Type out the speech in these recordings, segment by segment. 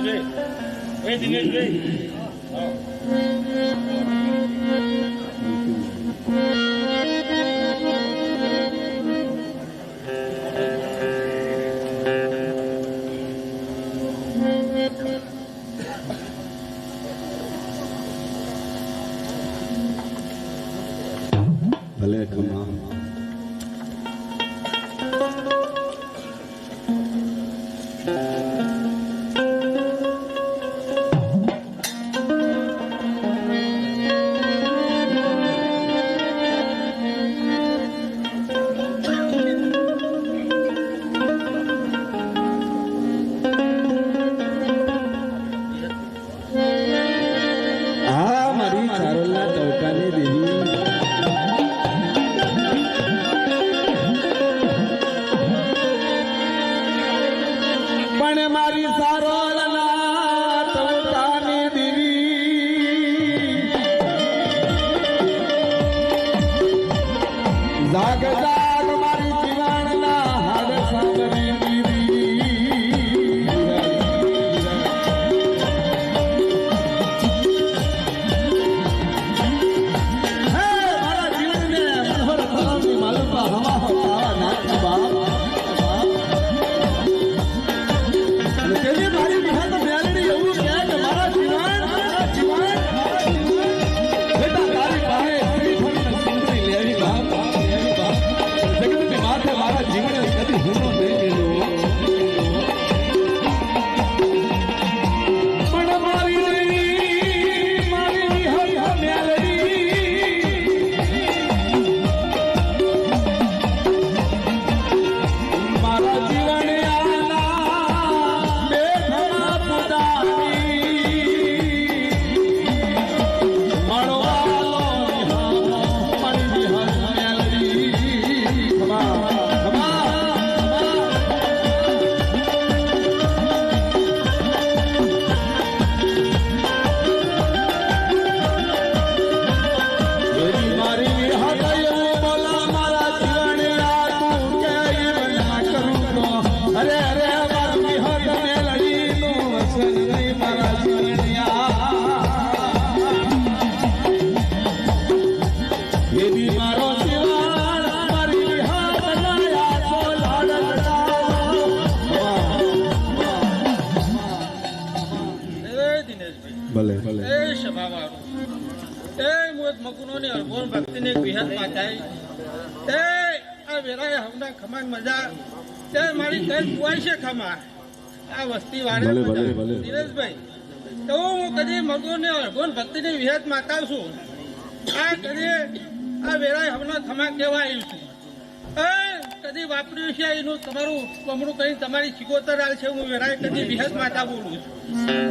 દિનેશભાઈ એ દિનેશભાઈ ભલે ખમા 好 ભલે ભલે. એ સભાવાળો એ મોત મકુનોની અળગોણ ભક્તિની વિહતમાં થાય એ આ વેરાય હમણાં ખમાન મજા તે મારી કઈ કુવાય છે ખમા આ વસ્તી વાળે. દિનેશભાઈ તો હું કદી મગોને અળગોણ ભક્તિની વિહત માતાવશું આ કદી આ વેરાય હમણાં ખમા કેવા આવ્યું છે કદી વાપર્યું છે એનું તમારું કમરું કઈ તમારી ચિકોતર આલ છે હું વેરાય કદી વિહત માતા બોલું છું.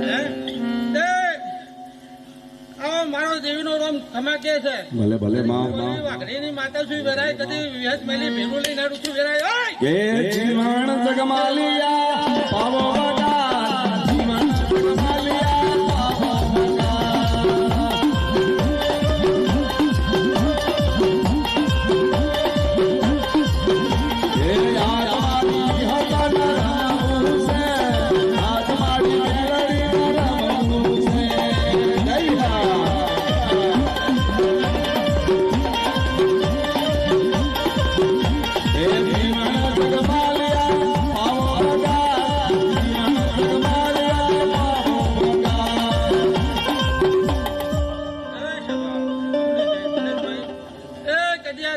હે? આવો મારો દેવીનો રોમ ધમાકે છે? ભલે ભલે માં. વાઘરીની માતા શું વેરાય? કદી વિહત મેલી લઈને આડું છું વેરાય! જીવન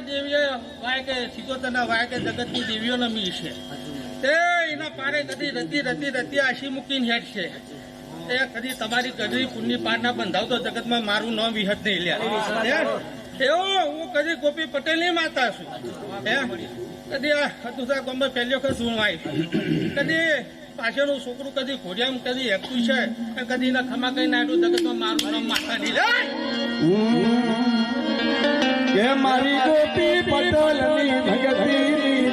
કદી આ દેવીઓ વાય કે સિકોતરના વાય કે જગતની છે. તે એના પારે કદી રતી રતી રતી આશી મૂકીને હેઠ છે. એ કદી તમારી કદી પુણ્ય પારના બંધાવતો જગતમાં મારું નામ વિહત નહીં લ્યા. હે? એવો હું કદી ગોપી પટેલની માતા છું. હે? કદી આ હતુસા ગામમાં પહેલી વખત શું આવી કદી પાછળનું છોકરું કદી ઘોડિયામ, કદી હેકતું છે. કદી ના ખમા કઈ નાખ્યું જગતમાં મારું નામ માતા નહીં. કે મારી ગોપી પટેલની ભગતી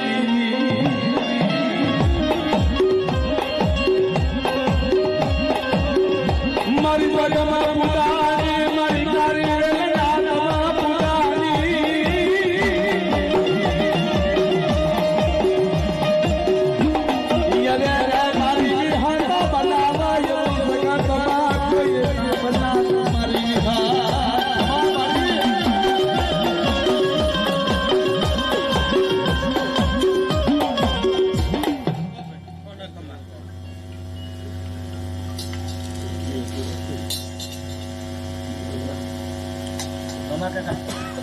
મારી પગમાં પુદાની 能不看看？